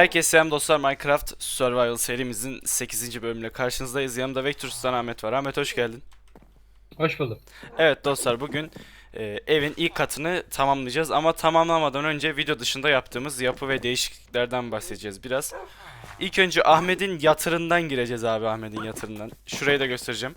Herkese selam dostlar Minecraft Survival serimizin 8. bölümüyle karşınızdayız. Yanımda Vectors'tan Ahmet var. Ahmet hoş geldin. Hoş buldum. Evet dostlar bugün e, evin ilk katını tamamlayacağız ama tamamlamadan önce video dışında yaptığımız yapı ve değişikliklerden bahsedeceğiz biraz. İlk önce Ahmet'in yatırından gireceğiz abi Ahmet'in yatırından. Şurayı da göstereceğim.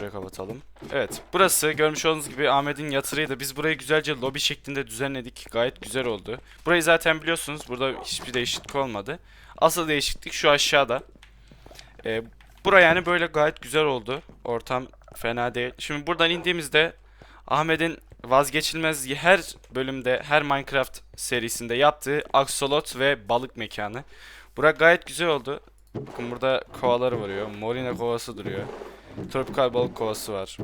Şuraya kapatalım. Evet burası görmüş olduğunuz gibi Ahmet'in yatırıydı. Biz burayı güzelce lobi şeklinde düzenledik. Gayet güzel oldu. Burayı zaten biliyorsunuz. Burada hiçbir değişiklik olmadı. Asıl değişiklik şu aşağıda. Ee, bura yani böyle gayet güzel oldu. Ortam fena değil. Şimdi buradan indiğimizde Ahmet'in vazgeçilmez her bölümde, her Minecraft serisinde yaptığı aksolot ve balık mekanı. Bura gayet güzel oldu. Bakın burada kovaları vuruyor. Morina kovası duruyor. Tropikal balık kovası var.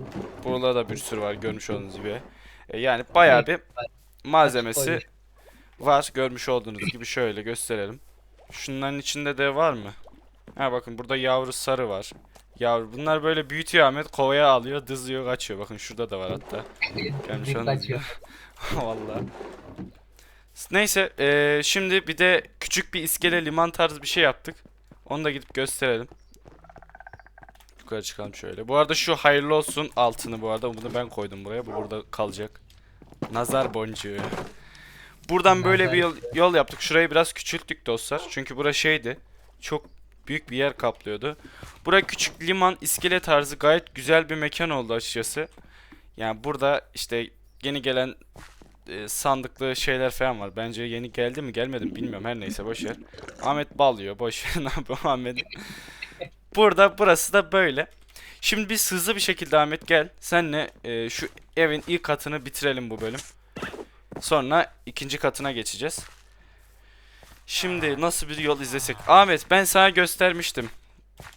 Burada da bir sürü var görmüş olduğunuz gibi. E, yani bayağı bir malzemesi var. Görmüş olduğunuz gibi şöyle gösterelim. Şunların içinde de var mı? Ha bakın burada yavru sarı var. Yavru bunlar böyle büyütüyor Ahmet kovaya alıyor, dızlıyor, kaçıyor. Bakın şurada da var hatta. Gelmiş olduğunuz gibi. Vallahi. Neyse, eee, şimdi bir de küçük bir iskele liman tarzı bir şey yaptık. Onu da gidip gösterelim. Yukarı çıkalım şöyle. Bu arada şu hayırlı olsun altını bu arada. Bunu ben koydum buraya. Bu burada kalacak. Nazar boncuğu. Buradan böyle bir yol, yol yaptık. Şurayı biraz küçülttük dostlar. Çünkü bura şeydi. Çok büyük bir yer kaplıyordu. Bura küçük liman iskele tarzı gayet güzel bir mekan oldu açıkçası. Yani burada işte yeni gelen e, sandıklı şeyler falan var. Bence yeni geldi mi gelmedi mi bilmiyorum. Her neyse boş ver. Ahmet balıyor. Boş ver. Ne yapıyor Ahmet? Burada burası da böyle. Şimdi biz hızlı bir şekilde Ahmet gel. Senle e, şu evin ilk katını bitirelim bu bölüm. Sonra ikinci katına geçeceğiz. Şimdi nasıl bir yol izlesek? Ahmet ben sana göstermiştim.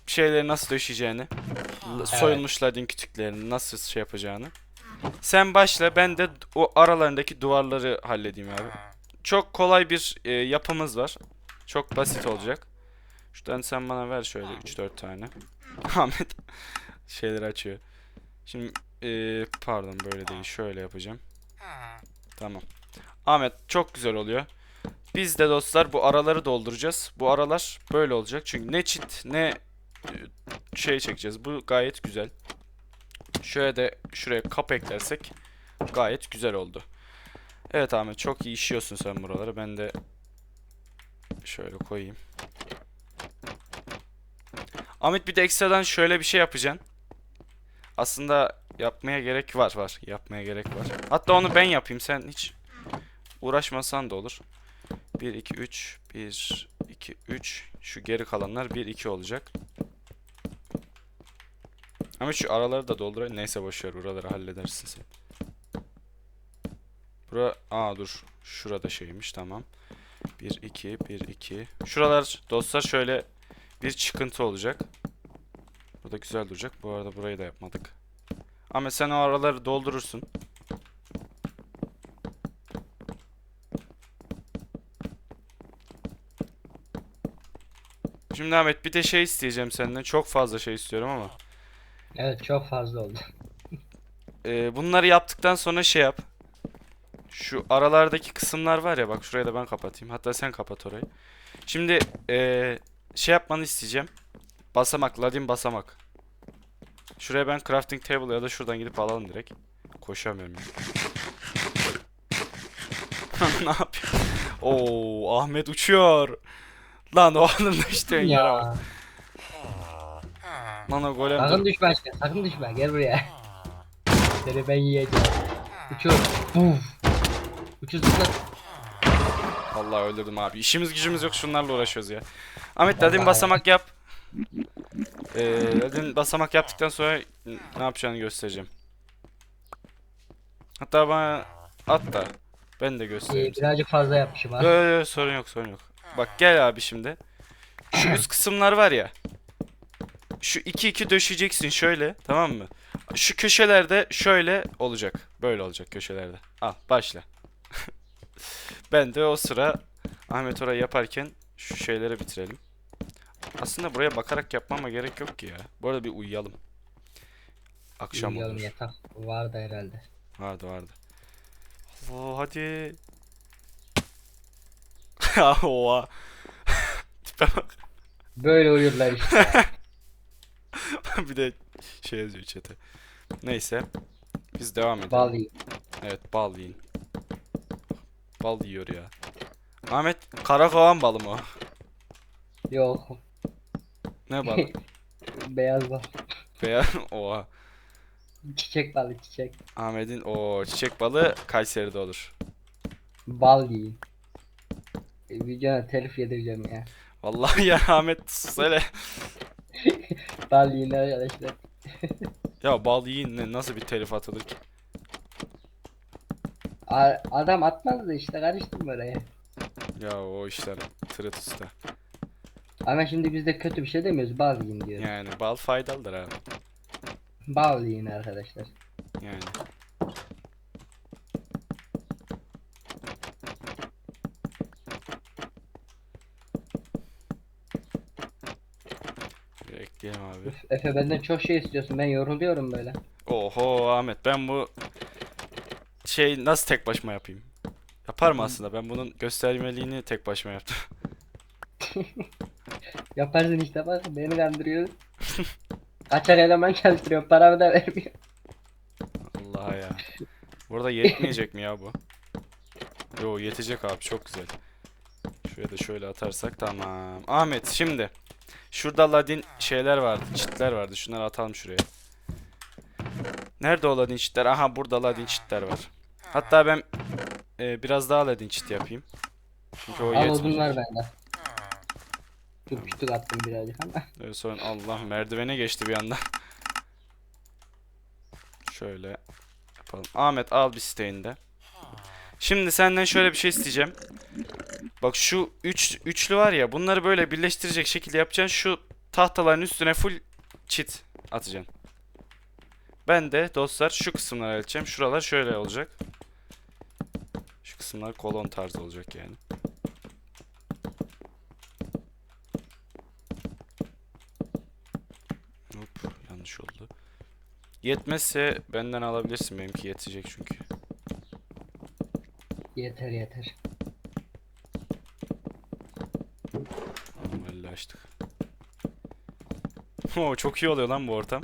Şeyleri nasıl döşeyeceğini. L- Soyulmuş ladin kütüklerini nasıl şey yapacağını. Sen başla ben de o aralarındaki duvarları halledeyim abi. Çok kolay bir e, yapımız var. Çok basit olacak. Şuradan sen bana ver şöyle 3-4 tane. Ahmet şeyleri açıyor. Şimdi e, pardon böyle değil şöyle yapacağım. Tamam. Ahmet çok güzel oluyor. Biz de dostlar bu araları dolduracağız. Bu aralar böyle olacak. Çünkü ne çit ne şey çekeceğiz. Bu gayet güzel. Şöyle de şuraya kap eklersek gayet güzel oldu. Evet Ahmet çok iyi işiyorsun sen buraları. Ben de şöyle koyayım. Ahmet bir de ekstradan şöyle bir şey yapacaksın. Aslında yapmaya gerek var var. Yapmaya gerek var. Hatta onu ben yapayım. Sen hiç uğraşmasan da olur. 1 2 3 1 2 3 şu geri kalanlar 1 2 olacak. Ama şu araları da doldurayım. Neyse boşver buraları halledersin sen. Bura aa dur. Şurada şeymiş tamam. 1 2 1 2. Şuralar dostlar şöyle bir çıkıntı olacak. Burada güzel duracak. Bu arada burayı da yapmadık. Ama sen o araları doldurursun. Şimdi Ahmet bir de şey isteyeceğim senden. Çok fazla şey istiyorum ama. Evet çok fazla oldu. Ee, bunları yaptıktan sonra şey yap. Şu aralardaki kısımlar var ya bak şurayı da ben kapatayım. Hatta sen kapat orayı. Şimdi ee, şey yapmanı isteyeceğim. Basamak, ladin basamak. Şuraya ben crafting table ya da şuradan gidip alalım direkt. Koşamıyorum ya. ne yapıyor? Oo, Ahmet uçuyor. Lan o anda işte yere bak. Lan o golem Sakın düşme aşkım sakın düşme gel buraya. Seni ben yiyeceğim. Uçur. Buf. Uçur zıpla. Allah öldürdüm abi. İşimiz gücümüz yok şunlarla uğraşıyoruz ya. Ahmet Vallahi basamak yap. Ee, ladin basamak yaptıktan sonra ne yapacağını göstereceğim. Hatta bana at da ben de Ee, göstereyim. birazcık fazla yapmışım ha. Yo, yo, yo, sorun yok sorun yok. Bak gel abi şimdi. Şu üst kısımlar var ya. Şu iki iki döşeyeceksin şöyle tamam mı? Şu köşelerde şöyle olacak. Böyle olacak köşelerde. Al başla. Ben de o sıra Ahmet orayı yaparken şu şeyleri bitirelim. Aslında buraya bakarak yapmama gerek yok ki ya. Bu arada bir uyuyalım. Akşam Uyuyalım olur. yatak. Vardı herhalde. Vardı vardı. Oo, hadi. Oha. Tipe bak. Böyle uyurlar işte. bir de şey yazıyor chat'e. Neyse. Biz devam edelim. Bal yiyin. Evet bal yiyin. Bal yiyor ya. Ahmet karakovan balı mı o? Yok. Ne balı? Beyaz bal. Beyaz. Oha. Çiçek balı çiçek. Ahmet'in o çiçek balı Kayseri'de olur. Bal yiyin. E, Videona telif yedireceğim ya. Vallahi ya Ahmet sus hele. Bal yiyin arkadaşlar. Ya bal yiyin ne nasıl bir telif atılır ki? A- adam atmaz da işte karıştırma oraya. Ya o işler tırıt usta. Ama şimdi biz de kötü bir şey demiyoruz. Bal yiyin diyoruz. Yani bal faydalıdır abi. Bal yiyin arkadaşlar. Yani. Bir ekleyelim abi. Efe benden çok şey istiyorsun. Ben yoruluyorum böyle. Oho Ahmet ben bu şey nasıl tek başıma yapayım? Yaparım aslında. Ben bunun göstermeliğini tek başıma yaptım. Yaparsın işte bak beni kandırıyorsun. Kaçak eleman çalıştırıyor paramı da vermiyor. Allah ya. Burada yetmeyecek mi ya bu? Yo yetecek abi çok güzel. Şuraya da şöyle atarsak tamam. Ahmet şimdi. Şurada ladin şeyler vardı. Çitler vardı. Şunları atalım şuraya. Nerede o ladin çitler? Aha burada ladin çitler var. Hatta ben e, biraz daha ladin çit yapayım. Çünkü o Al yetmeyecek. odun var bende. Dur küçük attım birazcık ama. Ee, sonra Allah merdivene geçti bir anda. Şöyle yapalım. Ahmet al bir steğinde. Şimdi senden şöyle bir şey isteyeceğim. Bak şu üç, üçlü var ya bunları böyle birleştirecek şekilde yapacaksın. Şu tahtaların üstüne full çit atacaksın. Ben de dostlar şu kısımları halledeceğim. Şuralar şöyle olacak. Kısımlar kolon tarzı olacak yani. Hop yanlış oldu. Yetmezse benden alabilirsin. Benimki yetecek çünkü. Yeter yeter. Elle açtık. Oo, çok iyi oluyor lan bu ortam.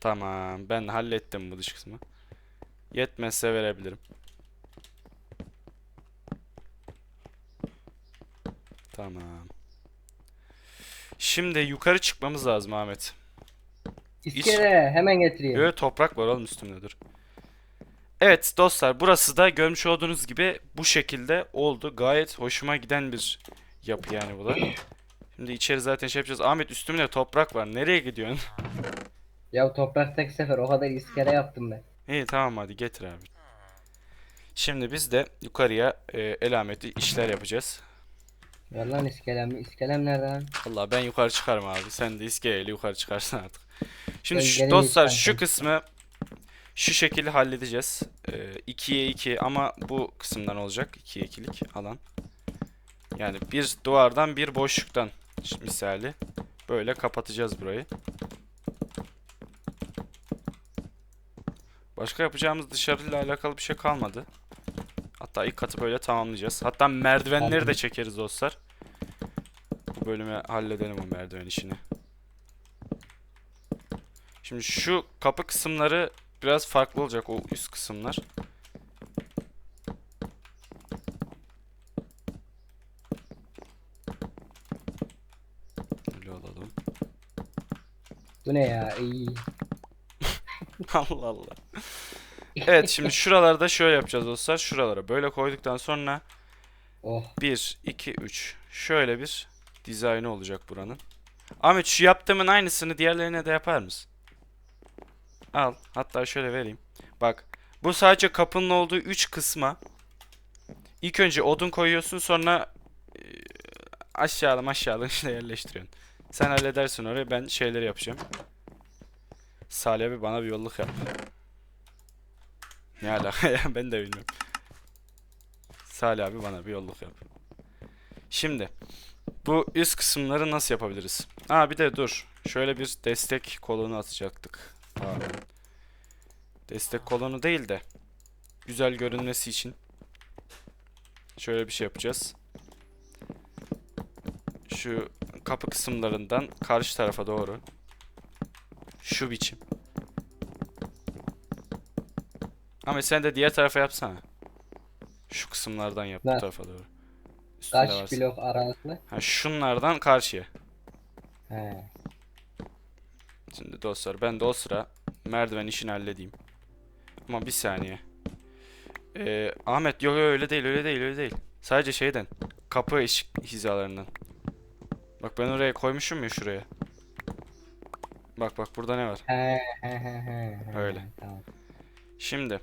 Tamam ben hallettim bu dış kısmı. Yetmezse verebilirim. Tamam. Şimdi yukarı çıkmamız lazım Ahmet. İskele hemen getireyim. Yo, toprak var oğlum üstümde dur. Evet dostlar burası da görmüş olduğunuz gibi bu şekilde oldu. Gayet hoşuma giden bir yapı yani bu da. Şimdi içeri zaten şey yapacağız. Ahmet üstümde toprak var. Nereye gidiyorsun? Ya toprak tek sefer o kadar iskele yaptım ben. İyi tamam hadi getir abi. Şimdi biz de yukarıya e, elameti işler yapacağız. Ver lan iskelem. İskelem nerede lan? Ben yukarı çıkarım abi. Sen de iskeleyle yukarı çıkarsın artık. Şimdi Ben şu- geleyim dostlar istersen. şu kısmı şu şekilde halledeceğiz. Ee, 2'ye 2 ama bu kısımdan olacak. 2'ye 2'lik alan. Yani bir duvardan bir boşluktan misali. Böyle kapatacağız burayı. Başka yapacağımız dışarıyla alakalı bir şey kalmadı. Hatta ilk katı böyle tamamlayacağız. Hatta merdivenleri de çekeriz dostlar. Bu bölümü halledelim o merdiven işini. Şimdi şu kapı kısımları biraz farklı olacak o üst kısımlar. Alalım. Bu ne ya? İyi. Allah Allah. Evet şimdi şuralarda şöyle yapacağız dostlar. Şuralara böyle koyduktan sonra Oh. 1, 2, 3. Şöyle bir dizaynı olacak buranın. Ahmet şu yaptığımın aynısını diğerlerine de yapar mısın? Al. Hatta şöyle vereyim. Bak. Bu sadece kapının olduğu 3 kısma ilk önce odun koyuyorsun sonra e, aşağıda aşağıda işte yerleştiriyorsun. Sen halledersin orayı ben şeyleri yapacağım. Salih abi bana bir yolluk yap. Ne alaka ya ben de bilmiyorum. Salih abi bana bir yolluk yap. Şimdi bu üst kısımları nasıl yapabiliriz? Aa bir de dur. Şöyle bir destek kolonu atacaktık. Pardon. Destek kolonu değil de güzel görünmesi için Şöyle bir şey yapacağız. Şu kapı kısımlarından karşı tarafa doğru. Şu biçim. Ama sen de diğer tarafa yapsana. Şu kısımlardan yap bu Ben- tarafa doğru. Üstünde Kaç varsa. blok arası? Ha, şunlardan karşıya. He. Şimdi dostlar ben de o sıra merdiven işini halledeyim. Ama bir saniye. Ee, Ahmet yok yok öyle değil öyle değil öyle değil. Sadece şeyden kapı eşik hizalarından. Bak ben oraya koymuşum ya şuraya. Bak bak burada ne var? He he he he. Öyle. Tamam. Şimdi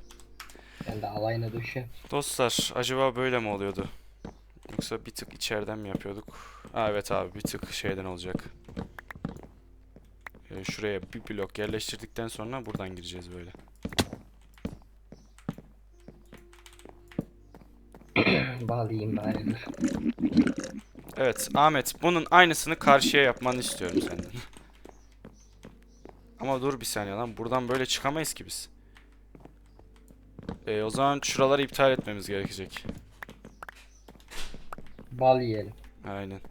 Ben de alayına düşün. dostlar acaba böyle mi oluyordu? Yoksa bir tık içeriden mi yapıyorduk? Ha, evet abi bir tık şeyden olacak. Ee, şuraya bir blok yerleştirdikten sonra buradan gireceğiz böyle. Bağlayayım bari. Evet Ahmet bunun aynısını karşıya yapmanı istiyorum senden. Ama dur bir saniye lan buradan böyle çıkamayız ki biz. Ee, o zaman şuraları iptal etmemiz gerekecek. Bal yiyelim. Aynen.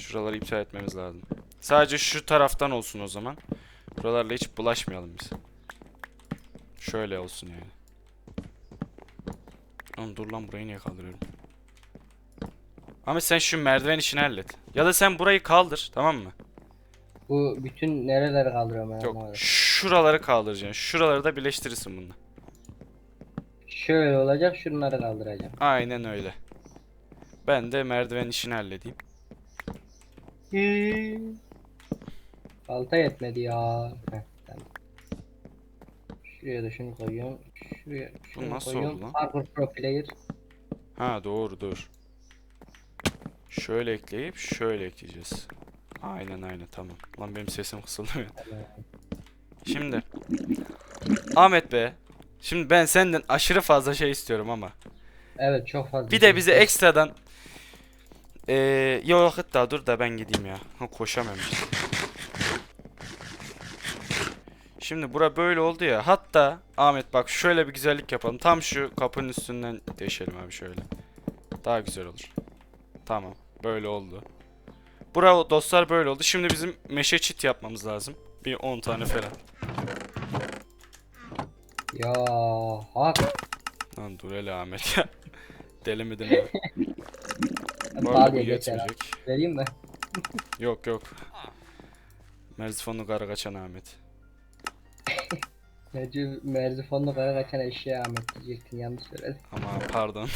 Şuraları iptal etmemiz lazım. Sadece şu taraftan olsun o zaman. Buralarla hiç bulaşmayalım biz. Şöyle olsun yani. Oğlum dur lan burayı niye kaldırıyorum? Ahmet sen şu merdiven işini hallet. Ya da sen burayı kaldır tamam mı? Bu bütün nereleri kaldırıyorum ben Yok anlamadım. şuraları kaldıracaksın. Şuraları da birleştirirsin bununla. Şöyle olacak şunları kaldıracağım. Aynen öyle. Ben de merdiven işini halledeyim. Balta yetmedi ya. Heh, tamam. Şuraya da şunu koyuyorum. Şuraya şunu nasıl koyuyorum. oldu lan? Parkour Pro Player. Ha doğru dur. Şöyle ekleyip şöyle ekleyeceğiz. Aynen aynen tamam. Lan benim sesim kısıldı ya. Şimdi Ahmet be. Şimdi ben senden aşırı fazla şey istiyorum ama. Evet çok fazla. Bir de bize ekstradan eee yok hatta dur da ben gideyim ya. Ha, koşamıyorum. Şimdi bura böyle oldu ya. Hatta Ahmet bak şöyle bir güzellik yapalım. Tam şu kapının üstünden deşelim abi şöyle. Daha güzel olur. Tamam. Böyle oldu. Bura dostlar böyle oldu. Şimdi bizim meşe çit yapmamız lazım. Bir 10 tane falan. Ya hak. Lan dur hele Ahmet ya. Deli midir ya? Bu arada bu Bal ye geçer. abi. Vereyim mi? Yok yok. Merzifonlu karı kaçan Ahmet. Merci, merzifonlu kara kaçan eşeğe Ahmet diyecektin yanlış söyledim. Ama pardon.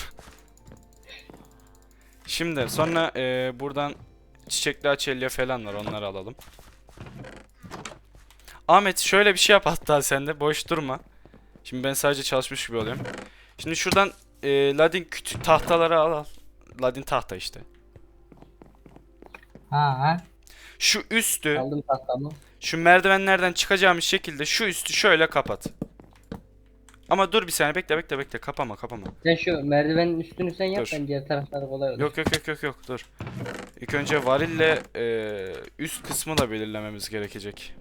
Şimdi sonra e, buradan çiçekli açelya falan var onları alalım. Ahmet şöyle bir şey yap hatta sen de boş durma. Şimdi ben sadece çalışmış gibi oluyorum. Şimdi şuradan e, ladin kütü tahtaları al al. Ladin tahta işte. Ha ha. Şu üstü Aldım tahtamı. Şu merdivenlerden çıkacağımız şekilde şu üstü şöyle kapat. Ama dur bir saniye bekle bekle bekle kapama kapama. Sen şu merdivenin üstünü sen yap Dur. ben diğer tarafları kolay olur. Yok yok yok yok yok dur. İlk önce varille e, üst kısmı da belirlememiz gerekecek.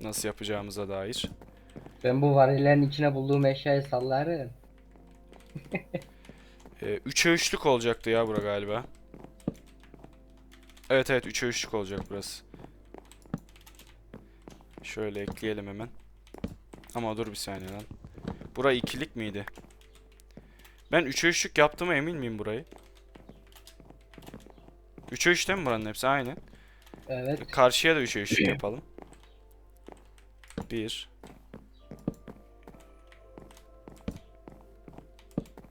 Nasıl yapacağımıza dair. Ben bu varillerin içine bulduğum eşyayı sallarım. E, 3'e 3'lük olacaktı ya bura galiba. Evet evet 3'e 3'lük olacak burası. Şöyle ekleyelim hemen. Ama dur bir saniye lan. Bura ikilik miydi? Ben 3'e 3'lük yaptığıma emin miyim burayı? 3'e 3'te mi buranın hepsi? Aynen. Evet. Karşıya da 3'e 3'lük yapalım. 1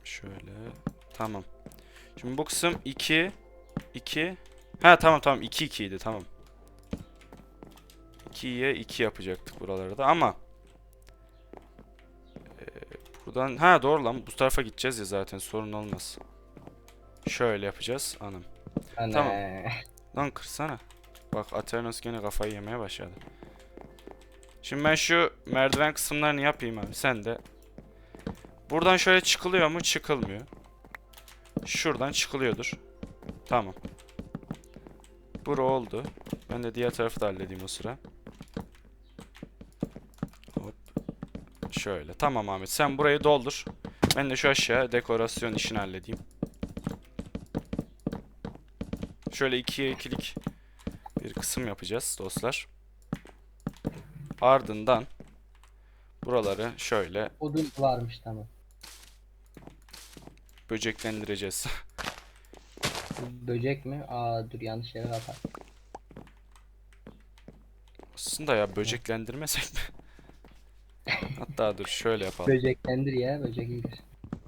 Şöyle. Tamam. Şimdi bu kısım 2 2 Ha tamam tamam 2 2 idi tamam. 2'ye 2 yapacaktık buraları da ama Ee, buradan ha doğru lan bu tarafa gideceğiz ya zaten sorun olmaz. Şöyle yapacağız anam. Ana. Tamam. Lan kırsana. Bak Aternos gene kafayı yemeye başladı. Şimdi ben şu merdiven kısımlarını yapayım abi. Sen de. Buradan şöyle çıkılıyor mu? Çıkılmıyor. Şuradan çıkılıyordur. Tamam. Bura oldu. Ben de diğer tarafı da halledeyim o sıra. Hop. Şöyle. Tamam Ahmet. Sen burayı doldur. Ben de şu aşağı dekorasyon işini halledeyim. Şöyle ikiye ikilik bir kısım yapacağız dostlar. Ardından buraları şöyle Odun varmış tamam. böceklendireceğiz. Böcek mi? Aa dur yanlış yere kapat. Aslında ya böceklendirmesek mi? Hatta dur şöyle yapalım. Böceklendir ya böcek iyidir.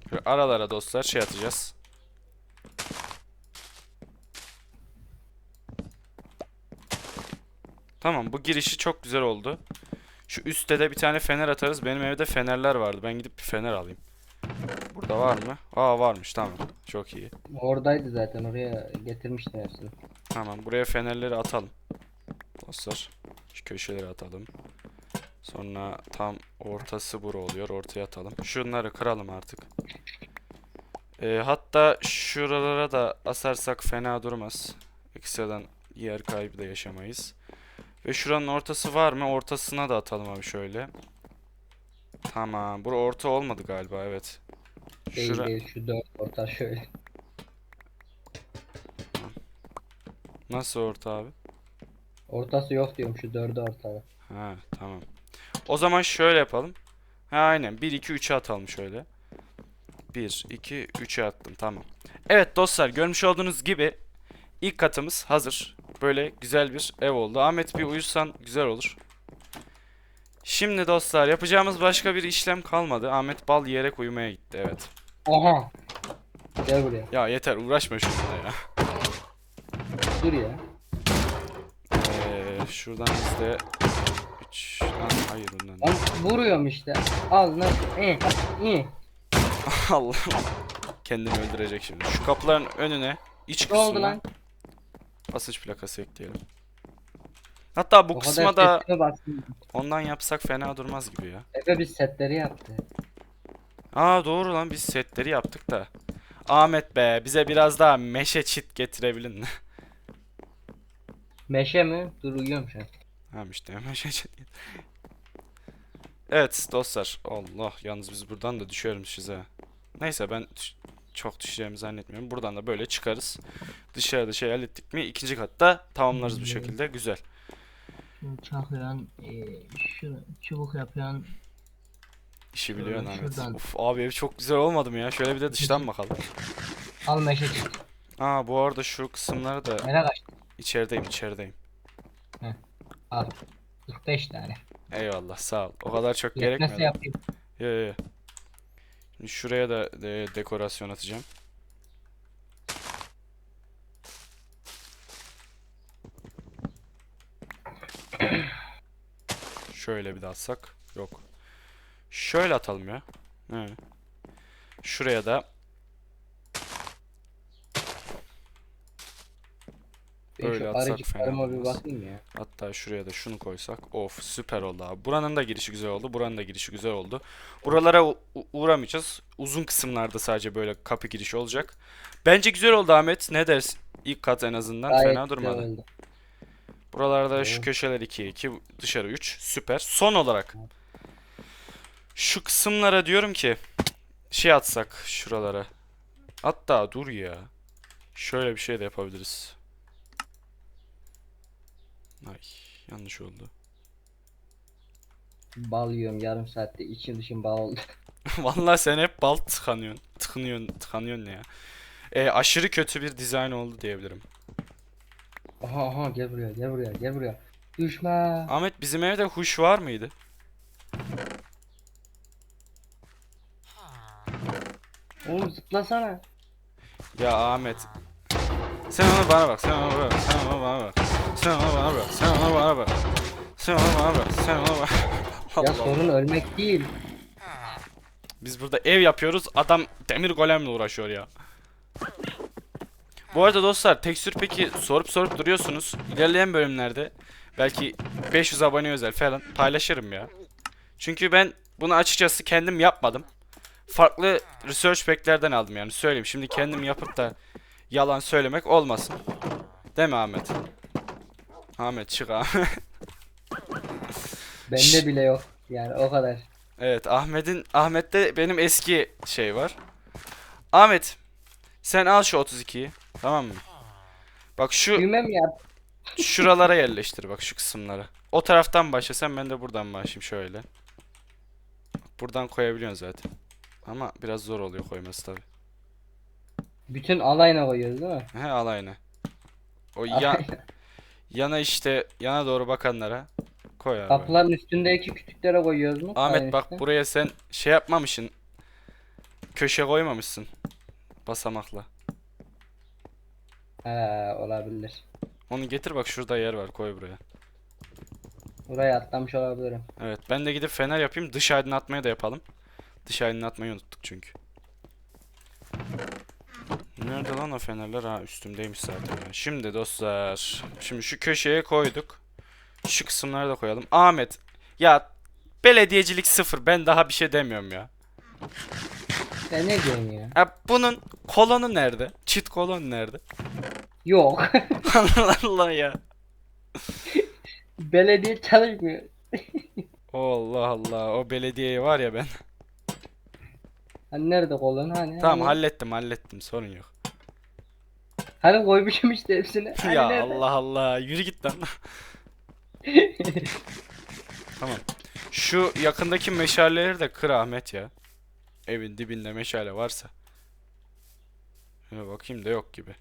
Şöyle aralara dostlar şey atacağız. Tamam bu girişi çok güzel oldu. Şu üstte de bir tane fener atarız. Benim evde fenerler vardı. Ben gidip bir fener alayım. Burada var mı? Aa varmış tamam. Çok iyi. Oradaydı zaten oraya getirmiştim hepsini. Tamam buraya fenerleri atalım. Dostlar şu köşeleri atalım. Sonra tam ortası bura oluyor. Ortaya atalım. Şunları kıralım artık. Ee, hatta şuralara da asarsak fena durmaz. Ekstradan yer kaybı da yaşamayız. Ve şuranın ortası var mı? Ortasına da atalım abi şöyle. Tamam. Bura orta olmadı galiba evet. Değil Şura... değil şu dört orta şöyle. Nasıl orta abi? Ortası yok diyorum şu dördü ortada. Ha tamam. O zaman şöyle yapalım. Ha aynen 1 2 3'e atalım şöyle. 1 2 3'e attım tamam. Evet dostlar görmüş olduğunuz gibi ilk katımız hazır. Böyle güzel bir ev oldu. Ahmet bir uyusan güzel olur. Şimdi dostlar yapacağımız başka bir işlem kalmadı. Ahmet bal yiyerek uyumaya gitti evet. Aha. Gel buraya. Ya yeter uğraşma şununla ya. Dur ya. Ee, şuradan bizde 3 hayır bundan. Lan vuruyorum işte. Al. Eh. Eh. Allah. Kendini öldürecek şimdi. Şu kapıların önüne iç Ne oldu kısmına lan? Basınç plakası ekleyelim. Hatta bu O kısma da ondan yapsak fena durmaz gibi ya. Efe biz setleri yaptı. Aa doğru lan biz setleri yaptık da. Ahmet be bize biraz daha meşe çit getirebilin mi? Meşe mi? Dur uyuyorum şu an. Tamam işte meşe çit Evet dostlar. Allah yalnız biz buradan da düşüyormuşuz ha. Neyse ben çok düşeceğimi zannetmiyorum. Buradan da böyle çıkarız. Dışarıda şey hallettik mi ikinci katta tamamlarız bu şekilde. Güzel. Şunu çakıyorsun. E, şunu çubuk yapıyorsun. İşi biliyorsun Ahmet. şuradan. Uf abi ev çok güzel olmadı mı ya? Şöyle bir de dıştan bakalım. Al meşe çık. Aa bu arada şu kısımları da Nereye kaçtın? içerideyim içerideyim. Al. 45 tane. Eyvallah sağ ol. O kadar çok Yetmezse gerekmedi. yapayım. Yo yo yo. Şuraya da de- dekorasyon atacağım. Şöyle bir de atsak. Yok. Şöyle atalım ya. He. Şuraya da Öyle şu atsak arıcıklarıma fena bir olmaz. bakayım ya. Hatta şuraya da şunu koysak. Of süper oldu abi. Buranın da girişi güzel oldu. Buranın da girişi güzel oldu. Buralara u- u- uğramayacağız. Uzun kısımlarda sadece böyle kapı girişi olacak. Bence güzel oldu Ahmet. Ne dersin? İlk kat en azından Gayet fena güzel durmadı. oldu. Buralarda şu köşeler 2 2 dışarı 3 süper. Son olarak şu kısımlara diyorum ki şey atsak şuralara. Hatta dur ya. Şöyle bir şey de yapabiliriz. Ay yanlış oldu. Bal yiyorum yarım saatte içim dışım bal oldu. Vallahi sen hep bal tıkanıyorsun. Tıkanıyorsun ne ya. E, aşırı kötü bir dizayn oldu diyebilirim. Aha aha gel buraya gel buraya gel buraya. Düşme. Ahmet bizim evde huş var mıydı? Oğlum zıplasana. Ya Ahmet. Sen ona bana bak, sen ona bak, sen ona bana bak. Sen ona bana bak, sen ona bana bak. Sen ona bana bak, sen ona bak. Ya Allah. sorun ölmek değil. Biz burada ev yapıyoruz, adam demir golemle uğraşıyor ya. Bu arada dostlar tekstür peki sorup sorup duruyorsunuz. İlerleyen bölümlerde belki 500 abone özel falan paylaşırım ya. Çünkü ben bunu açıkçası kendim yapmadım. Farklı research pack'lerden aldım yani söyleyeyim. Şimdi kendim yapıp da yalan söylemek olmasın. Değil mi Ahmet? Ahmet çık Ahmet. Bende bile yok. Yani o kadar. Evet Ahmet'in Ahmet'te benim eski şey var. Ahmet sen al şu 32'yi tamam mı? Bak şu Bilmem ya. şuralara yerleştir bak şu kısımlara. O taraftan başla sen ben de buradan başlayayım şöyle. Buradan koyabiliyorsun zaten. Ama biraz zor oluyor koyması tabi. Bütün alayına koyuyoruz değil mi? He al aynı. O ya, yana işte yana doğru bakanlara koy abi. Kapıların üstündeki kütüklere koyuyoruz mu? Ahmet bak işte. buraya sen şey yapmamışsın. Köşe koymamışsın. Basamakla. He olabilir. Onu getir bak şurada yer var koy buraya. Buraya atlamış olabilirim. Evet ben de gidip fener yapayım. Dış aydınlatmayı da yapalım. Dış aydınlatmayı unuttuk çünkü. Nerede lan o fenerler? Ha üstümdeymiş zaten. ya. Şimdi dostlar. Şimdi şu köşeye koyduk. Şu kısımları da koyalım. Ahmet. Ya belediyecilik sıfır. Ben daha bir şey demiyorum ya. Sen ne diyorsun ya? Ha, bunun kolonu nerede? Çit kolon nerede? Yok. Allah Allah ya. Belediye çalışmıyor. Allah Allah. O belediyeye var ya ben. Hani nerede kolun hani? Tamam hani, hallettim hallettim sorun yok. Hani koymuşum işte hepsini. Hani ya nerede? Allah Allah yürü git lan. tamam. Şu yakındaki meşaleleri de kır Ahmet ya. Evin dibinde meşale varsa. Şöyle bakayım da yok gibi.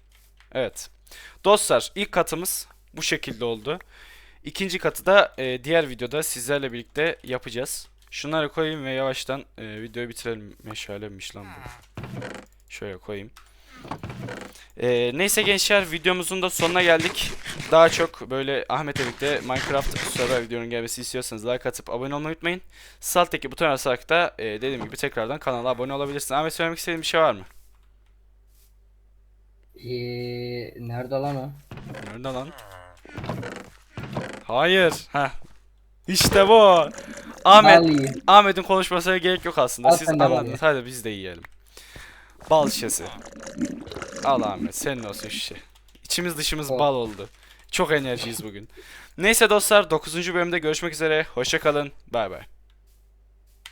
Evet. Dostlar ilk katımız bu şekilde oldu. İkinci katı da e, diğer videoda sizlerle birlikte yapacağız. Şunları koyayım ve yavaştan e, videoyu bitirelim. Meşalemiş lan bu. Şöyle koyayım. E, neyse gençler videomuzun da sonuna geldik. Daha çok böyle Ahmet'le birlikte Minecraft server videonun gelmesi istiyorsanız like atıp abone olmayı unutmayın. Sağ alttaki butona basarak da e, dediğim gibi tekrardan kanala abone olabilirsiniz. Ahmet söylemek istediğin bir şey var mı? Ee, nerede lan o? Nerede lan? Hayır. Ha. İşte bu. Ahmet. Ahmet'in konuşmasına gerek yok aslında. Al Siz sen de bal anladınız. Hadi biz de yiyelim. Bal şişesi. Al Ahmet senin olsun şişe. İçimiz dışımız Ol. bal oldu. Çok enerjiyiz bugün. Neyse dostlar 9. bölümde görüşmek üzere. Hoşça kalın. Bay bay.